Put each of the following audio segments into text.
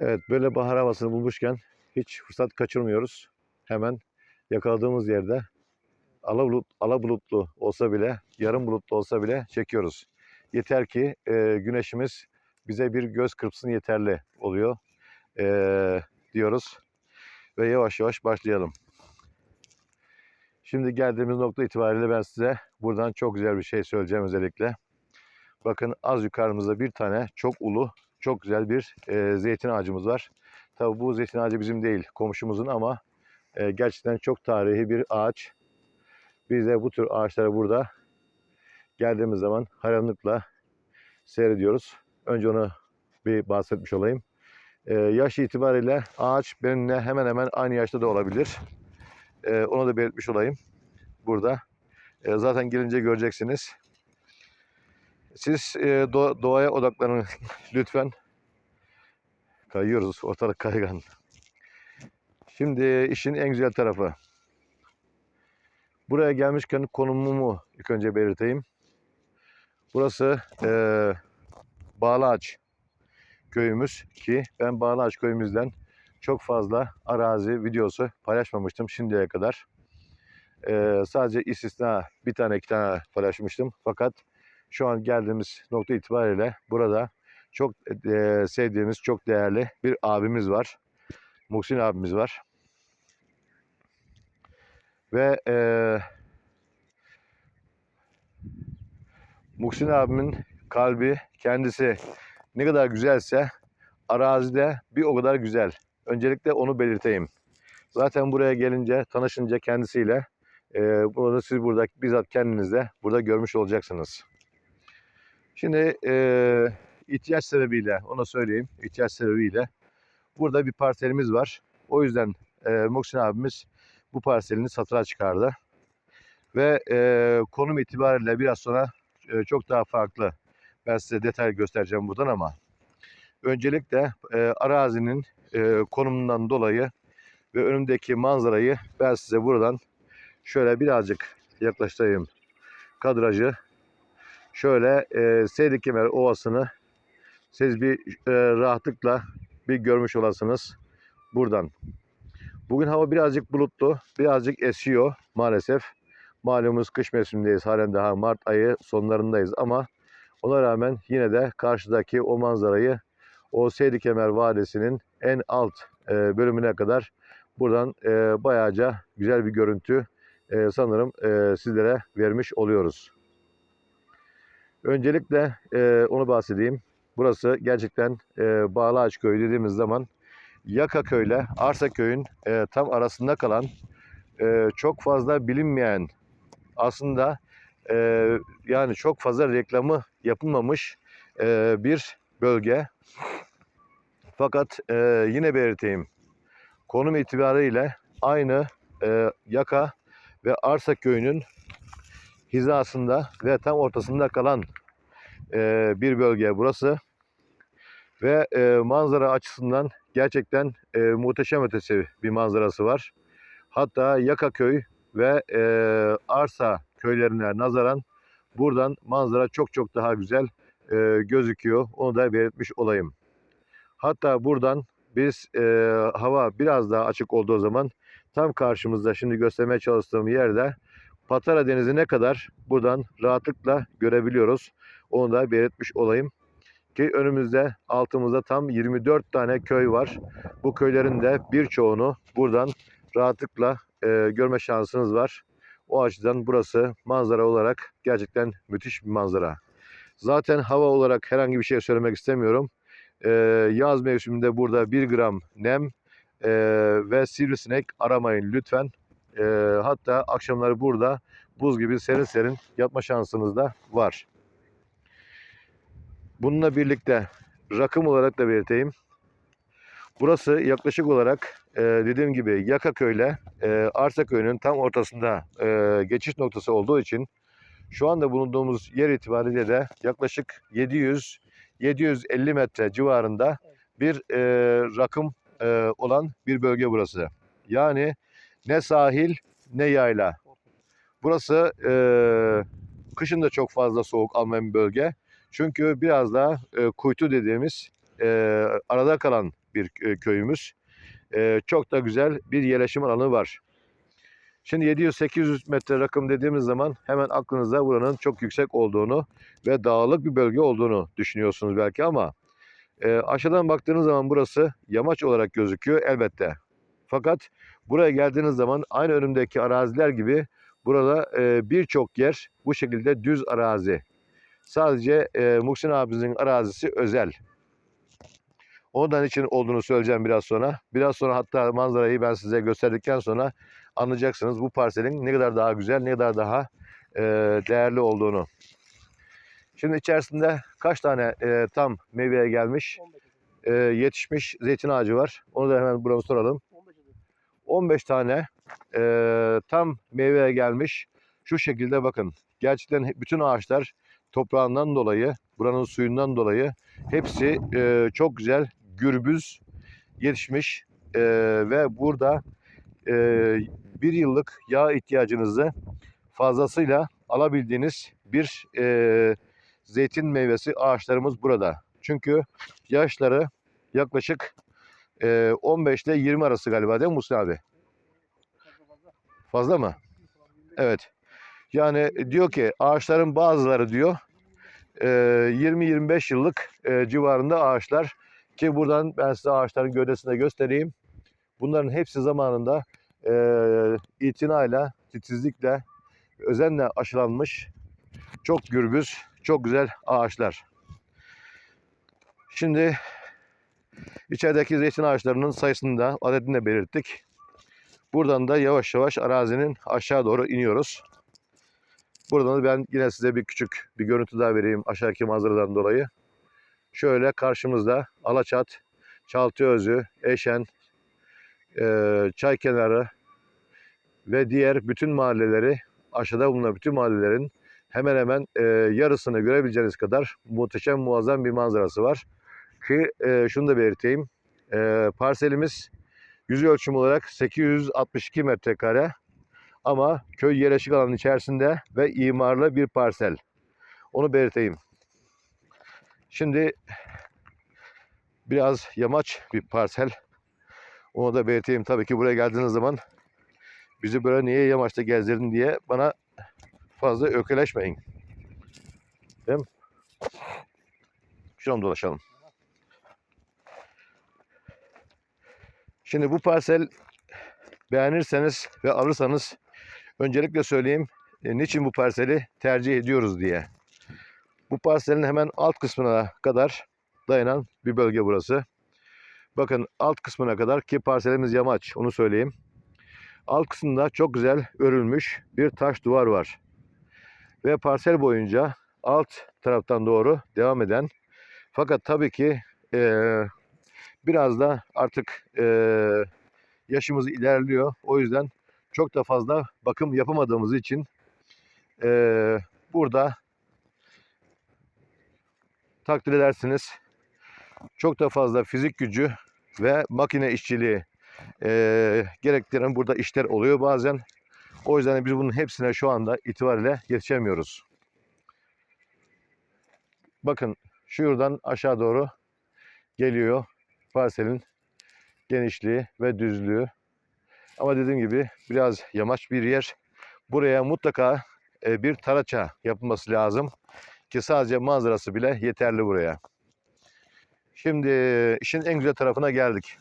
Evet, böyle bahar havasını bulmuşken hiç fırsat kaçırmıyoruz. Hemen yakaladığımız yerde ala, bulut, ala bulutlu olsa bile, yarım bulutlu olsa bile çekiyoruz. Yeter ki e, güneşimiz bize bir göz kırpsın yeterli oluyor e, diyoruz. Ve yavaş yavaş başlayalım. Şimdi geldiğimiz nokta itibariyle ben size buradan çok güzel bir şey söyleyeceğim özellikle. Bakın az yukarımızda bir tane çok ulu, çok güzel bir e, zeytin ağacımız var. Tabii bu zeytin ağacı bizim değil, komşumuzun ama e, gerçekten çok tarihi bir ağaç. Biz de bu tür ağaçlara burada geldiğimiz zaman hayranlıkla seyrediyoruz. Önce onu bir bahsetmiş olayım. E, yaş itibariyle ağaç benimle hemen hemen aynı yaşta da olabilir. E, onu da belirtmiş olayım burada. E, zaten gelince göreceksiniz. Siz e, doğa- doğaya odaklanın lütfen. Kayıyoruz, ortalık kaygan. Şimdi işin en güzel tarafı. Buraya gelmişken konumumu ilk önce belirteyim. Burası e, Bağlaç köyümüz ki ben Bağlaç köyümüzden çok fazla arazi videosu paylaşmamıştım şimdiye kadar. E, sadece istisna bir tane iki tane paylaşmıştım. Fakat şu an geldiğimiz nokta itibariyle burada çok e, sevdiğimiz, çok değerli bir abimiz var. Muhsin abimiz var. Ve e, Muhsin abimin kalbi kendisi ne kadar güzelse arazide bir o kadar güzel. Öncelikle onu belirteyim. Zaten buraya gelince, tanışınca kendisiyle e, bunu da siz burada bizzat kendinizde burada görmüş olacaksınız. Şimdi e, ihtiyaç sebebiyle, ona söyleyeyim, ihtiyaç sebebiyle burada bir parselimiz var. O yüzden e, Muhsin abimiz bu parselini satıra çıkardı. Ve e, konum itibariyle biraz sonra e, çok daha farklı. Ben size detay göstereceğim buradan ama öncelikle e, arazinin e, konumundan dolayı ve önümdeki manzarayı ben size buradan şöyle birazcık yaklaştırayım kadrajı. Şöyle e, Seydikemer Ovası'nı siz bir e, rahatlıkla bir görmüş olasınız buradan. Bugün hava birazcık bulutlu, birazcık esiyor maalesef. Malumuz kış mevsimindeyiz, halen daha Mart ayı sonlarındayız ama ona rağmen yine de karşıdaki o manzarayı o Seydikemer Vadisi'nin en alt e, bölümüne kadar buradan e, bayağıca güzel bir görüntü e, sanırım e, sizlere vermiş oluyoruz. Öncelikle e, onu bahsedeyim. Burası gerçekten e, Bağlaç Köyü dediğimiz zaman Yaka Köy'le Arsa Köy'ün e, tam arasında kalan e, çok fazla bilinmeyen aslında e, yani çok fazla reklamı yapılmamış e, bir bölge. Fakat e, yine belirteyim. Konum itibariyle aynı e, Yaka ve Arsa Köyü'nün hizasında ve tam ortasında kalan e, bir bölge burası. Ve e, manzara açısından gerçekten e, muhteşem ötesi bir manzarası var. Hatta Yakaköy ve e, Arsa köylerine nazaran buradan manzara çok çok daha güzel e, gözüküyor. Onu da belirtmiş olayım. Hatta buradan biz e, hava biraz daha açık olduğu zaman tam karşımızda şimdi göstermeye çalıştığım yerde Patara Denizi'ne kadar buradan rahatlıkla görebiliyoruz. Onu da belirtmiş olayım. Ki önümüzde altımızda tam 24 tane köy var. Bu köylerin de birçoğunu buradan rahatlıkla e, görme şansınız var. O açıdan burası manzara olarak gerçekten müthiş bir manzara. Zaten hava olarak herhangi bir şey söylemek istemiyorum. E, yaz mevsiminde burada 1 gram nem e, ve sivrisinek aramayın lütfen. E, hatta akşamları burada buz gibi serin serin yatma şansınız da var. Bununla birlikte rakım olarak da belirteyim. Burası yaklaşık olarak e, dediğim gibi Yakaköy ile e, Arsaköy'ün tam ortasında e, geçiş noktası olduğu için şu anda bulunduğumuz yer itibariyle de yaklaşık 700-750 metre civarında bir e, rakım e, olan bir bölge burası. Yani ne sahil ne yayla. Burası e, kışın da çok fazla soğuk almayan bir bölge. Çünkü biraz daha e, kuytu dediğimiz e, arada kalan bir e, köyümüz. E, çok da güzel bir yerleşim alanı var. Şimdi 700-800 metre rakım dediğimiz zaman hemen aklınıza buranın çok yüksek olduğunu ve dağlık bir bölge olduğunu düşünüyorsunuz belki ama e, aşağıdan baktığınız zaman burası yamaç olarak gözüküyor elbette. Fakat buraya geldiğiniz zaman aynı önümdeki araziler gibi burada e, birçok yer bu şekilde düz arazi. Sadece e, Muhsin abimizin arazisi özel. Ondan için olduğunu söyleyeceğim biraz sonra. Biraz sonra hatta manzarayı ben size gösterdikten sonra anlayacaksınız bu parselin ne kadar daha güzel, ne kadar daha e, değerli olduğunu. Şimdi içerisinde kaç tane e, tam meyveye gelmiş, 15 adet. e, yetişmiş zeytin ağacı var. Onu da hemen buramı soralım. 15 adet. 15 tane e, tam meyveye gelmiş. Şu şekilde bakın. Gerçekten bütün ağaçlar toprağından dolayı, buranın suyundan dolayı hepsi e, çok güzel gürbüz yetişmiş. E, ve burada e, bir yıllık yağ ihtiyacınızı fazlasıyla alabildiğiniz bir e, zeytin meyvesi ağaçlarımız burada. Çünkü yaşları yaklaşık e, 15 ile 20 arası galiba değil mi Mustafa abi? Fazla mı? 100 falan, 25. Evet. Yani diyor ki ağaçların bazıları diyor e, 20-25 yıllık e, civarında ağaçlar ki buradan ben size ağaçların gövdesini de göstereyim. Bunların hepsi zamanında e, itinayla, titizlikle, özenle aşılanmış çok gürbüz, çok güzel ağaçlar. Şimdi içerideki zeytin ağaçlarının sayısını da adedini de belirttik. Buradan da yavaş yavaş arazinin aşağı doğru iniyoruz. Buradan da ben yine size bir küçük bir görüntü daha vereyim aşağıdaki manzaradan dolayı. Şöyle karşımızda Alaçat, Çaltıözü, Eşen, eee Çaykenarı ve diğer bütün mahalleleri aşağıda bulunan bütün mahallelerin hemen hemen eee, yarısını görebileceğiniz kadar muhteşem muazzam bir manzarası var. Ki eee, şunu da belirteyim. Eee, parselimiz yüz ölçüm olarak 862 metrekare ama köy yerleşik alanın içerisinde ve imarlı bir parsel. Onu belirteyim. Şimdi biraz yamaç bir parsel. Onu da belirteyim. Tabii ki buraya geldiğiniz zaman bizi böyle niye yamaçta gezdirdin diye bana fazla ökeleşmeyin. Değil mi? Şuradan dolaşalım. Şimdi bu parsel beğenirseniz ve alırsanız öncelikle söyleyeyim e, niçin bu parseli tercih ediyoruz diye. Bu parselin hemen alt kısmına kadar dayanan bir bölge burası. Bakın alt kısmına kadar ki parselimiz yamaç onu söyleyeyim. Alt kısmında çok güzel örülmüş bir taş duvar var. Ve parsel boyunca alt taraftan doğru devam eden fakat tabii ki eee, biraz da artık eee, yaşımız ilerliyor. O yüzden çok da fazla bakım yapamadığımız için eee, burada takdir edersiniz çok da fazla fizik gücü ve makine işçiliği eee, gerektiren burada işler oluyor bazen. O yüzden biz bunun hepsine şu anda itibariyle yetişemiyoruz. Bakın şuradan aşağı doğru geliyor parselin genişliği ve düzlüğü. Ama dediğim gibi biraz yamaç bir yer. Buraya mutlaka e, bir taraça yapılması lazım ki sadece manzarası bile yeterli buraya. Şimdi işin en güzel tarafına geldik.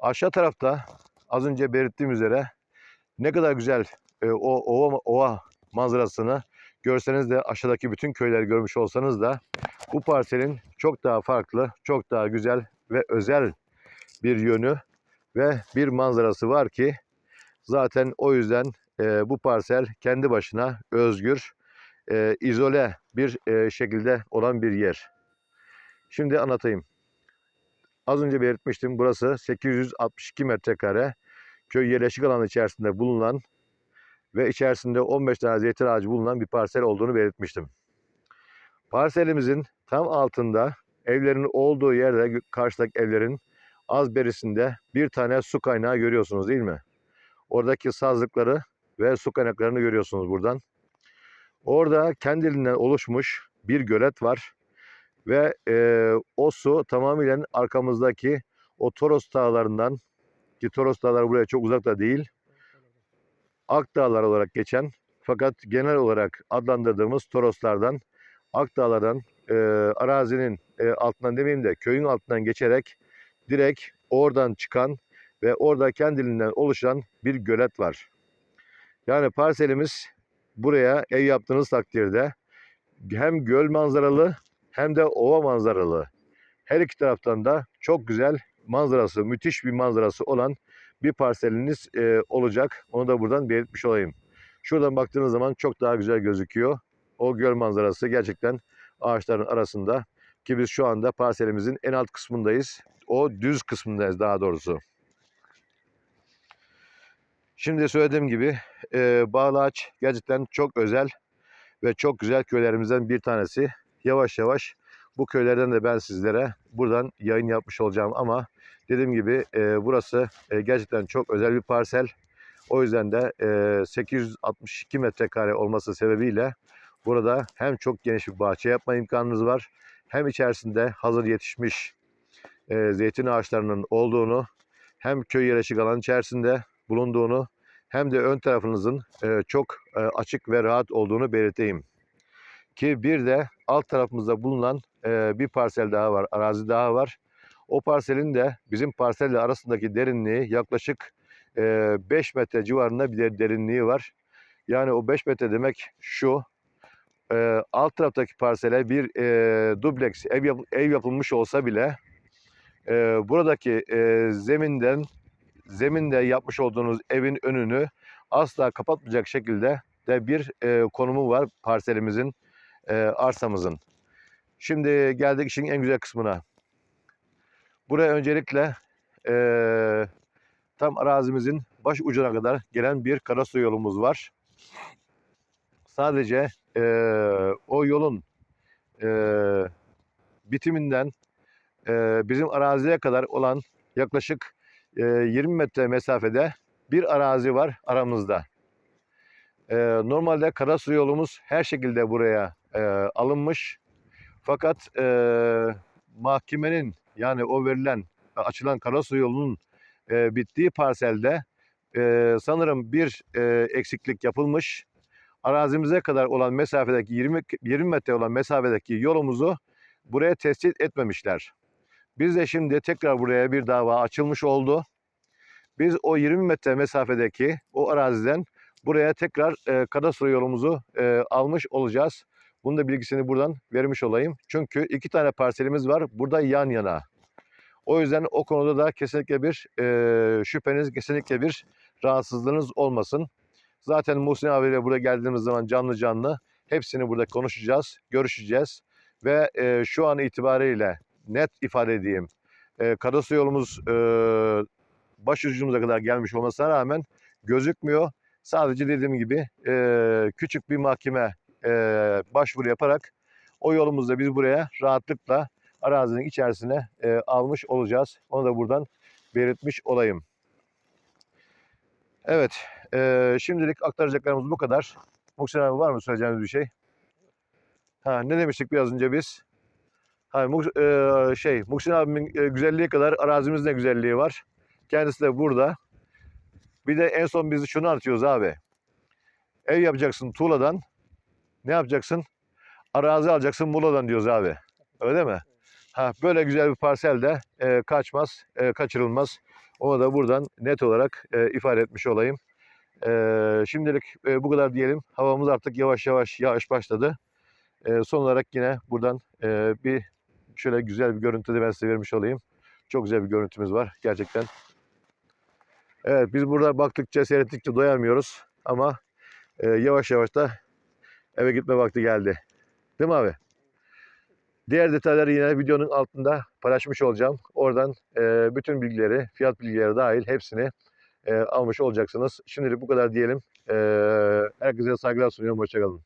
Aşağı tarafta az önce belirttiğim üzere ne kadar güzel e, o ova, ova manzarasını görseniz de aşağıdaki bütün köyleri görmüş olsanız da bu parselin çok daha farklı, çok daha güzel ve özel bir yönü ve bir manzarası var ki zaten o yüzden e, bu parsel kendi başına özgür, e, izole bir e, şekilde olan bir yer. Şimdi anlatayım. Az önce belirtmiştim burası 862 metrekare köy yerleşik alanı içerisinde bulunan ve içerisinde 15 tane zeytin ağacı bulunan bir parsel olduğunu belirtmiştim. Parselimizin tam altında evlerin olduğu yerde karşıdaki evlerin az berisinde bir tane su kaynağı görüyorsunuz değil mi? Oradaki sazlıkları ve su kaynaklarını görüyorsunuz buradan. Orada kendiliğinden oluşmuş bir gölet var Ve e, o su tamamen arkamızdaki o Toros dağlarından ki Toros dağları buraya çok uzakta değil. Akdağlar olarak geçen fakat genel olarak adlandırdığımız Toroslardan Akdağlar'dan e, arazinin e, altından demeyeyim de köyün altından geçerek direkt oradan çıkan ve orada kendiliğinden oluşan bir gölet var. Yani parselimiz buraya ev yaptığınız takdirde hem göl manzaralı hem de ova manzaralı. Her iki taraftan da çok güzel manzarası, müthiş bir manzarası olan bir parseliniz e, olacak. Onu da buradan belirtmiş olayım. Şuradan baktığınız zaman çok daha güzel gözüküyor. O göl manzarası gerçekten ağaçların arasında ki biz şu anda parselimizin en alt kısmındayız. O düz kısmındayız daha doğrusu. Şimdi söylediğim gibi e, Bağlaç gerçekten çok özel ve çok güzel köylerimizden bir tanesi. Yavaş yavaş bu köylerden de ben sizlere buradan yayın yapmış olacağım ama dediğim gibi e, burası e, gerçekten çok özel bir parsel. O yüzden de e, 862 metrekare olması sebebiyle burada hem çok geniş bir bahçe yapma imkanınız var hem içerisinde hazır yetişmiş e, zeytin ağaçlarının olduğunu hem köy yerleşik alan içerisinde bulunduğunu hem de ön tarafınızın e, çok e, açık ve rahat olduğunu belirteyim. Ki bir de alt tarafımızda bulunan e, bir parsel daha var, arazi daha var. O parselin de bizim parselle arasındaki derinliği yaklaşık e, 5 metre civarında bir de derinliği var. Yani o 5 metre demek şu, e, alt taraftaki parsele bir e, dubleks ev, yap- ev yapılmış olsa bile e, buradaki e, zeminden zeminde yapmış olduğunuz evin önünü asla kapatmayacak şekilde de bir e, konumu var parselimizin, e, arsamızın. Şimdi geldik işin en güzel kısmına. Buraya öncelikle e, tam arazimizin baş ucuna kadar gelen bir karasu yolumuz var. Sadece e, o yolun e, bitiminden e, bizim araziye kadar olan yaklaşık e, 20 metre mesafede bir arazi var aramızda. E, normalde karasu yolumuz her şekilde buraya e, alınmış. Fakat e, mahkemenin yani o verilen açılan karasu yolunun e, bittiği parselde e, sanırım bir e, eksiklik yapılmış. Arazimize kadar olan mesafedeki 20, 20 metre olan mesafedeki yolumuzu buraya tespit etmemişler. Biz de şimdi tekrar buraya bir dava açılmış oldu. Biz o 20 metre mesafedeki o araziden buraya tekrar e, kadastro yolumuzu e, almış olacağız. Bunun da bilgisini buradan vermiş olayım. Çünkü iki tane parselimiz var burada yan yana. O yüzden o konuda da kesinlikle bir e, şüpheniz, kesinlikle bir rahatsızlığınız olmasın. Zaten Muhsin abiyle buraya geldiğimiz zaman canlı canlı hepsini burada konuşacağız, görüşeceğiz. Ve e, şu an itibariyle net ifade edeyim. E, Karasu yolumuz e, baş ucumuza kadar gelmiş olmasına rağmen gözükmüyor. Sadece dediğim gibi e, küçük bir mahkeme e, başvuru yaparak o yolumuzda biz buraya rahatlıkla arazinin içerisine e, almış olacağız. Onu da buradan belirtmiş olayım. Evet, e, şimdilik aktaracaklarımız bu kadar. Muhsin abi var mı söyleyeceğiniz bir şey? Ha, ne demiştik biraz önce biz? Ha, Muh- e, şey, Muhsin abimin e, güzelliği kadar arazimizin de güzelliği var. Kendisi de burada. Bir de en son biz şunu anlatıyoruz abi. Ev yapacaksın tuğladan. Ne yapacaksın? Arazi alacaksın Muğla'dan diyoruz abi. Öyle mi? Ha, böyle güzel bir parsel de e, kaçmaz, e, kaçırılmaz. Onu da buradan net olarak e, ifade etmiş olayım. E, şimdilik e, bu kadar diyelim. Havamız artık yavaş yavaş yağış başladı. E, son olarak yine buradan e, bir şöyle güzel bir görüntü de ben size vermiş olayım. Çok güzel bir görüntümüz var gerçekten. Evet biz burada baktıkça seyrettikçe doyamıyoruz ama e, yavaş yavaş da eve gitme vakti geldi. Değil mi abi? Diğer detayları yine videonun altında paylaşmış olacağım. Oradan e, bütün bilgileri, fiyat bilgileri dahil hepsini e, almış olacaksınız. Şimdilik bu kadar diyelim. E, herkese saygılar sunuyorum. Hoşçakalın.